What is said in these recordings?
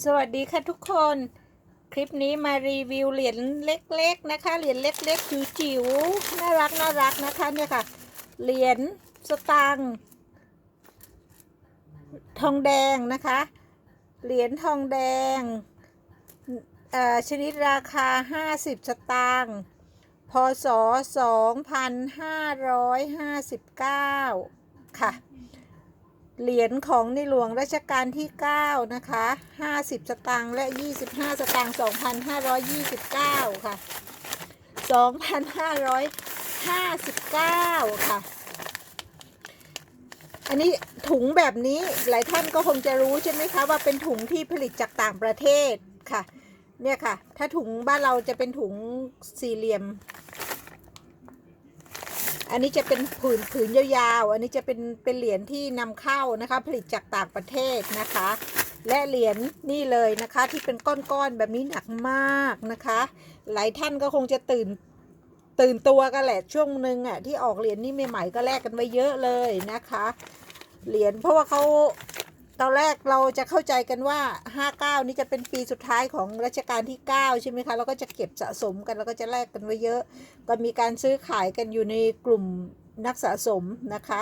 สวัสดีค่ะทุกคน คลิปนี้มารีวิวเหรียญเล็ก ๆ นะคะ เหรียญเล็กๆจิ๋วๆน่ารักน่ารักนะคะเนี่ยค่ะ เหรียญสตางค์ทองแดงนะคะ เหรียญทองแดงอ่อชนิดราคา 50 สตางค์พศ 2559 ค่ะ เหรียญของในหลวงรัชกาลที่ 9 นะคะ 50 สตางค์และ 25 สตางค์2,529 ค่ะ 2,559 ค่ะ อันนี้ถุงแบบนี้หลายท่านก็คงจะรู้ใช่ไหมคะว่าเป็นถุงที่ผลิตจากต่างประเทศค่ะ เนี่ยค่ะ ถ้าถุงบ้านเราจะเป็นถุงสี่เหลี่ยม อันนี้จะเป็นผืนผืนยาวๆ อันนี้จะเป็นเป็นเหรียญที่นำเข้านะคะ ผลิตจากต่างประเทศนะคะ และเหรียญนี่เลยนะคะที่เป็นก้อนๆแบบนี้หนักมากนะคะ หลายท่านก็คงจะตื่นตื่นตัวกันแหละช่วงหนึ่งอะที่ออกเหรียญนี่ใหม่ๆก็แลกกันไว้เยอะเลยนะคะ เหรียญเพราะว่าเขา ตอนแรกเราจะเข้าใจกันว่า 59 นี่จะเป็นปีสุดท้ายของรัชกาลที่ 9 ใช่ไหมคะเราก็จะเก็บสะสมกันแล้วก็จะแลกกันไว้เยอะ ก็มีการซื้อขายกันอยู่ในกลุ่มนักสะสมนะคะ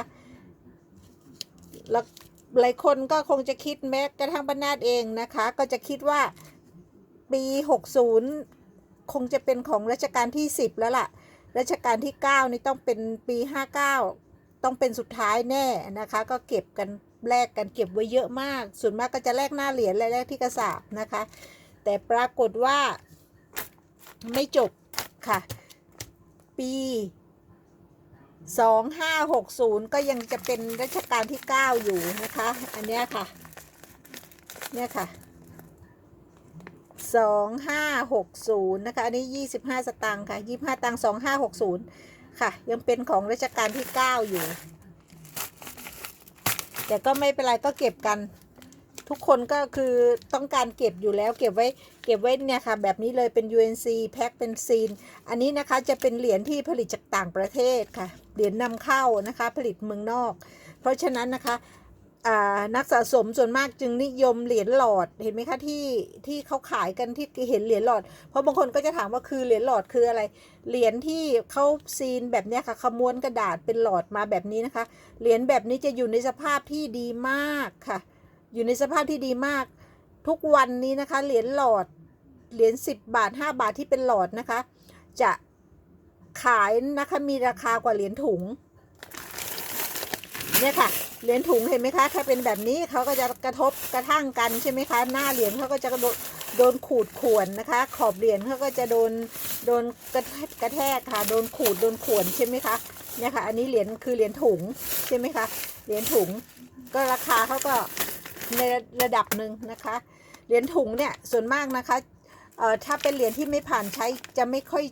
แล้วหลายคนก็คงจะคิดแม้กระทั่งบรรณาตเองนะคะ ก็จะคิดว่าปี 60 คงจะเป็นของรัชกาลที่ 10 แล้วล่ะรัชกาลที่ 9 นี่ต้องเป็นปี 59 ต้องเป็นสุดท้ายแน่นะคะ ก็เก็บกัน แลกกันเก็บไว้เยอะมาก ส่วนมากก็จะแลกหน้าเหรียญและแลกที่กระสาบนะคะ แต่ปรากฏว่าไม่จบค่ะ ปี2560 ก็ยังจะเป็นรัชกาลที่ 9 อยู่นะคะ อันเนี้ยค่ะ เนี่ยค่ะ 2560 นะคะ อันนี้ 25 สตางค์ค่ะ 25 ตังค์2560 ค่ะ ยังเป็นของรัชกาลที่ 9 อยู่ แต่ก็ไม่เป็นไรก็เก็บกัน ทุกคนก็คือต้องการเก็บอยู่แล้วเก็บไว้เก็บไว้เนี่ยค่ะ แบบนี้เลยเป็น UNC แพ็คเป็นซีน อันนี้นะคะจะเป็นเหรียญที่ผลิตจากต่างประเทศค่ะ เหรียญนำเข้านะคะ ผลิตเมืองนอก เพราะฉะนั้นนะคะ นักสะสมส่วนมากจึงนิยมเหรียญหลอดเห็นไหมคะที่ที่เขาขายกันที่เห็นเหรียญหลอด เพราะบางคนก็จะถามว่าคือเหรียญหลอดคืออะไร เหรียญที่เขาซีนแบบนี้ค่ะขม้วนกระดาษเป็นหลอดมาแบบนี้นะคะ เหรียญแบบนี้จะอยู่ในสภาพที่ดีมากค่ะ อยู่ในสภาพที่ดีมาก ทุกวันนี้นะคะ เหรียญหลอดเหรียญ10 บาท 5 บาทที่เป็นหลอดนะคะ จะขายนะคะมีราคากว่าเหรียญถุง เนี่ยค่ะ เหรียญถุงเห็นไหมคะ ถ้าเป็นแบบนี้เขาก็จะกระทบกระทั่งกันใช่ไหมคะ หน้าเหรียญเขาก็จะโดนขูดข่วนนะคะ ขอบเหรียญเขาก็จะโดนโดนกระแทกกระแทกค่ะ โดนขูดโดนข่วนใช่ไหมคะเนี่ยค่ะ อันนี้เหรียญคือเหรียญถุงใช่ไหมคะ เหรียญถุงก็ราคาเขาก็ในระดับหนึ่งนะคะ เหรียญถุงเนี่ยส่วนมากนะคะเอ่อถ้าเป็นเหรียญที่ไม่ผ่านใช้จะไม่ค่อย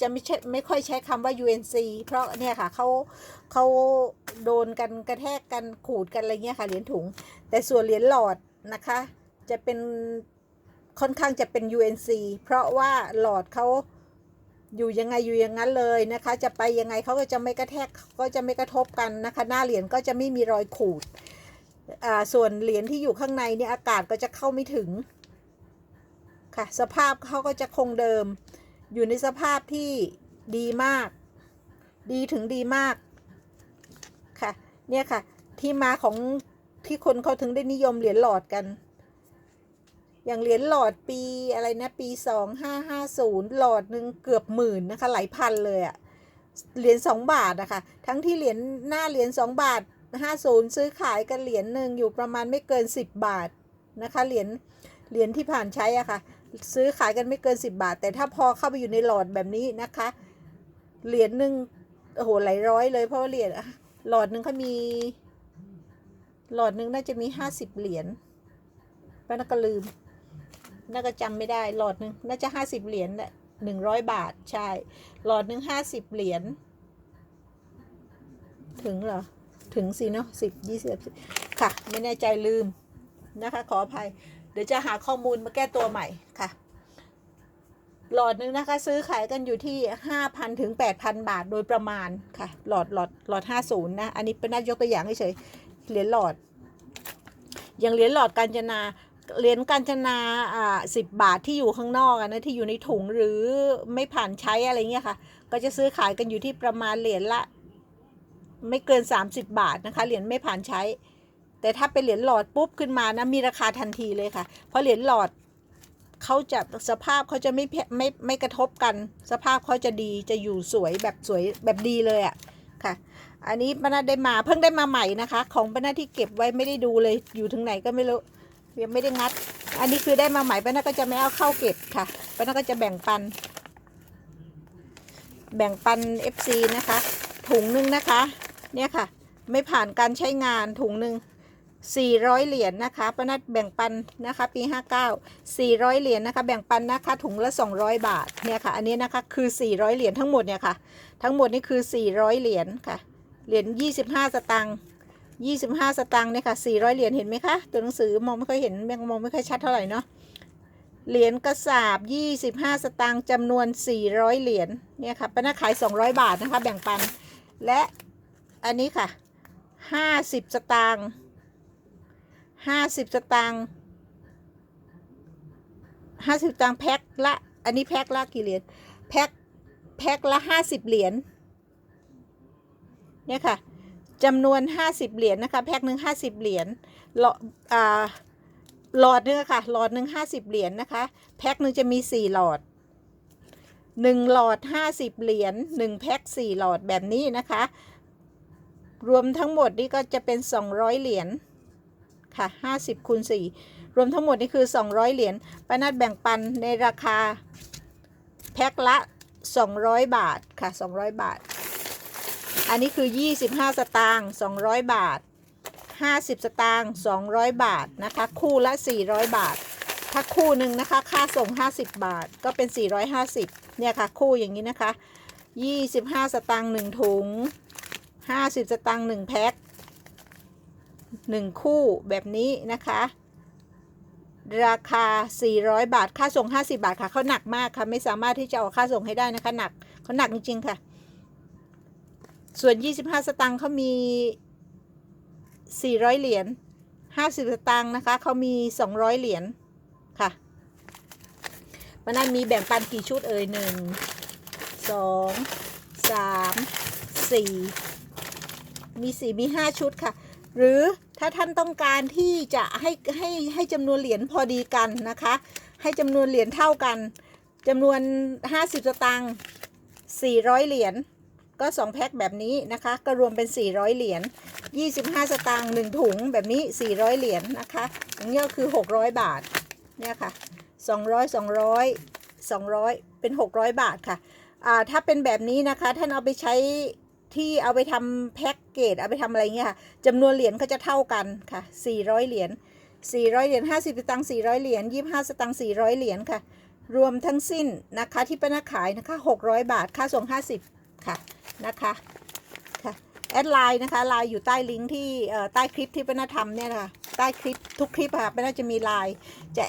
จะไม่ใช่ไม่ค่อยใช้คำว่า UNC เพราะเนี่ยค่ะเขาเขาโดนกันกระแทกกันขูดกันอะไรเงี้ยค่ะเหรียญถุง แต่ส่วนเหรียญหลอดนะคะ จะเป็นค่อนข้างจะเป็น UNC เพราะว่าหลอดเขาอยู่ยังไงอยู่อย่างนั้นเลยนะคะ จะไปยังไงเขาก็จะไม่กระแทกก็จะไม่กระทบกันนะคะ หน้าเหรียญก็จะไม่มีรอยขูดอ่าส่วนเหรียญที่อยู่ข้างในเนี่ยอากาศก็จะเข้าไม่ถึงค่ะ สภาพเขาก็จะคงเดิม อยู่ในสภาพที่ดีมาก ดีถึงดีมาก ค่ะ เนี่ยค่ะ ที่มาของที่คนเขาถึงได้นิยมเหรียญหลอดกัน อย่างเหรียญหลอดปีอะไรนะ ปีสองห้าห้าศูนย์หลอดหนึ่งเกือบหมื่นนะคะ หลายพันเลยอะเหรียญสองบาทนะคะ ทั้งที่เหรียญหน้าเหรียญสองบาทห้าศูนย์ซื้อขายกันเหรียญหนึ่งอยู่ประมาณไม่เกินสิบบาทนะคะ เหรียญ เหรียญที่ผ่านใช้อะค่ะ ซื้อขายกันไม่เกิน 10 บาท แต่ถ้าพอเข้าไปอยู่ในหลอดแบบนี้นะคะ เหรียญหนึ่งโอ้โหหลายร้อยเลยเพราะว่าเหรียญหลอดหนึ่งเขามี หลอดหนึ่งน่าจะมีห้าสิบเหรียญป้านักก็ลืมน่าก็จำไม่ได้ หลอดหนึ่งน่าจะห้าสิบเหรียญแหละหนึ่งร้อยบาทใช่ หลอดหนึ่งห้าสิบเหรียญถึงเหรอ ถึงสิเนาะสิบยี่สิบค่ะ ไม่แน่ใจลืมนะคะ ขออภัย เดี๋ยวจะหาข้อมูลมาแก้ตัวใหม่ค่ะ หลอดนึงนะคะ ซื้อขายกันอยู่ที่ 5,000ถึง8,000 บาทโดยประมาณค่ะ หลอดหลอดหลอด 50 นะ อันนี้เป็นน่ายกตัวอย่างเฉยๆเหรียญหลอด อย่างเหรียญหลอดกาญจนาเหรียญกาญจนาอ่าสิบบาทที่อยู่ข้างนอกนะที่อยู่ในถุงหรือไม่ผ่านใช้อะไรเงี้ยค่ะ ก็จะซื้อขายกันอยู่ที่ประมาณเหรียญละ ไม่เกิน 30 บาทนะคะเหรียญไม่ผ่านใช้ แต่ถ้าเป็นเหรียญหลอดปุ๊บขึ้นมานะมีราคาทันทีเลยค่ะ เพราะเหรียญหลอดเขาจะสภาพเขาจะไม่ไม่ไม่กระทบกัน สภาพเขาจะดีจะอยู่สวยแบบสวยแบบดีเลยอะ่ะค่ะ อันนี้ปนาได้มาเพิ่งได้มาใหม่นะคะ ของปนาที่เก็บไว้ไม่ได้ดูเลยอยู่ถึงไหนก็ไม่รู้ยังไม่ได้งัด อันนี้คือได้มาใหม่ปนาก็จะไม่เอาเข้าเก็บค่ะปนาก็จะแบ่งปัน แบ่งปัน FC นะคะ ถุงนึงนะคะ เนี่ยค่ะ ไม่ผ่านการใช้งานถุงหนึ่ง 400 เหรียญนะคะป้านัดแบ่งปันนะคะ ปี 59 400 เหรียญนะคะ แบ่งปันนะคะถุงละ 200 บาทเนี่ยค่ะ อันนี้นะคะคือ 400 เหรียญทั้งหมดเนี่ยค่ะ ทั้งหมดนี่คือ 400 เหรียญค่ะ เหรียญ 25 สตางค์25 สตางค์เนี่ยค่ะ 400 เหรียญเห็นไหมคะ ตัวหนังสือมองไม่ค่อยเห็นยังมองไม่ค่อยชัดเท่าไหร่เนาะ เหรียญกระสาบ 25 สตางค์จำนวน 400 เหรียญเนี่ยค่ะป้านัดขาย 200 บาทนะคะ แบ่งปัน และอันนี้ค่ะห้าสิบสตางค์ ห้าสิบสตางค์ห้าสิบสตางค์แพ็คละ อันนี้แพ็คละกี่เหรียญ แพ็คแพ็คละห้าสิบเหรียญ เนี่ยค่ะจำนวนห้าสิบเหรียญนะคะ แพ็คหนึ่งห้าสิบเหรียญหลอดอ่าหลอดนึงค่ะ หลอดหนึ่งห้าสิบเหรียญนะคะ แพ็คหนึ่งจะมีสี่หลอดหนึ่งหลอดห้าสิบเหรียญหนึ่งแพ็คสี่หลอดแบบนี้นะคะ รวมทั้งหมดนี่ก็จะเป็น200เหรียญ ค่ะ 50คูณ4รวมทั้งหมดนี่คือ 200 เหรียญป้านัดแบ่งปันในราคา แพ็คละ 200 บาทค่ะ 200 บาท อันนี้คือ 25 สตางค์200 บาท 50 สตางค์200 บาทนะคะ คู่ละ 400 บาท ถ้าคู่หนึ่งนะคะ ค่าส่ง 50 บาทก็เป็น 450 เนี่ยค่ะ คู่อย่างนี้นะคะ 25 สตางค์1ถุงห้าสิบสตางค์หนึ่งแพ็ค หนึ่งคู่แบบนี้นะคะ ราคา 400 บาท ค่าส่ง 50 บาทค่ะเขาหนักมากค่ะไม่สามารถที่จะเอาค่าส่งให้ได้นะคะหนักเขาหนักจริงๆค่ะ ส่วน 25 สตางค์เขามี 400 เหรียญ50 สตางค์นะคะเขามี 200 เหรียญค่ะมันนั้นมีแบ่งปันกี่ชุดเอ่ยหนึ่งสองสามสี่มีสี่มีห้าชุดค่ะ หรือ ถ้าท่านต้องการที่จะให้ให้ให้จำนวนเหรียญพอดีกันนะคะ ให้จำนวนเหรียญเท่ากันจำนวน 50 สตางค์400 เหรียญก็ 2 แพ็คแบบนี้นะคะ ก็รวมเป็น 400 เหรียญ25 สตางค์1ถุงแบบนี้ 400 เหรียญนะคะอย่างนี้ก็คือ 600 บาทเนี่ยค่ะ 200 200 200 เป็น 600 บาทค่ะ อ่า ถ้าเป็นแบบนี้นะคะ ท่านเอาไปใช้ ที่เอาไปทำแพ็กเกจเอาไปทำอะไรเงี้ยค่ะจำนวนเหรียญก็จะเท่ากันค่ะ 400 เหรียญ 400 เหรียญ 50 สตางค์ 400 เหรียญ 25 สตางค์ 400 เหรียญค่ะ รวมทั้งสิ้นนะคะที่ป้านาขายนะคะ 600 บาท ค่าส่ง 50 ค่ะนะคะค่ะแอดไลน์นะคะไลน์อยู่ใต้ลิงก์ที่ใต้คลิปที่ป้านาทำเนี่ยนะคะใต้คลิปทุกคลิปค่ะป้านาจะมีไลน์จะ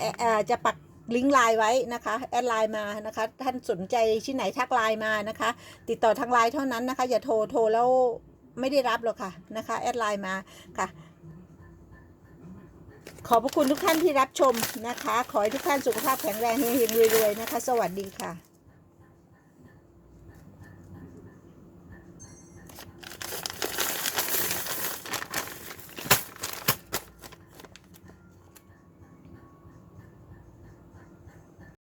จะปัก ลิงก์ไลน์ไว้นะคะแอดไลน์มานะคะ ท่านสนใจที่ไหนทักไลน์มานะคะ ติดต่อทางไลน์เท่านั้นนะคะ อย่าโทรโทรแล้วไม่ได้รับหรอกค่ะนะคะแอดไลน์มาค่ะ ขอบพระคุณทุกท่านที่รับชมนะคะ ขอให้ทุกท่านสุขภาพแข็งแรงเฮงๆรวยๆนะคะ สวัสดีค่ะ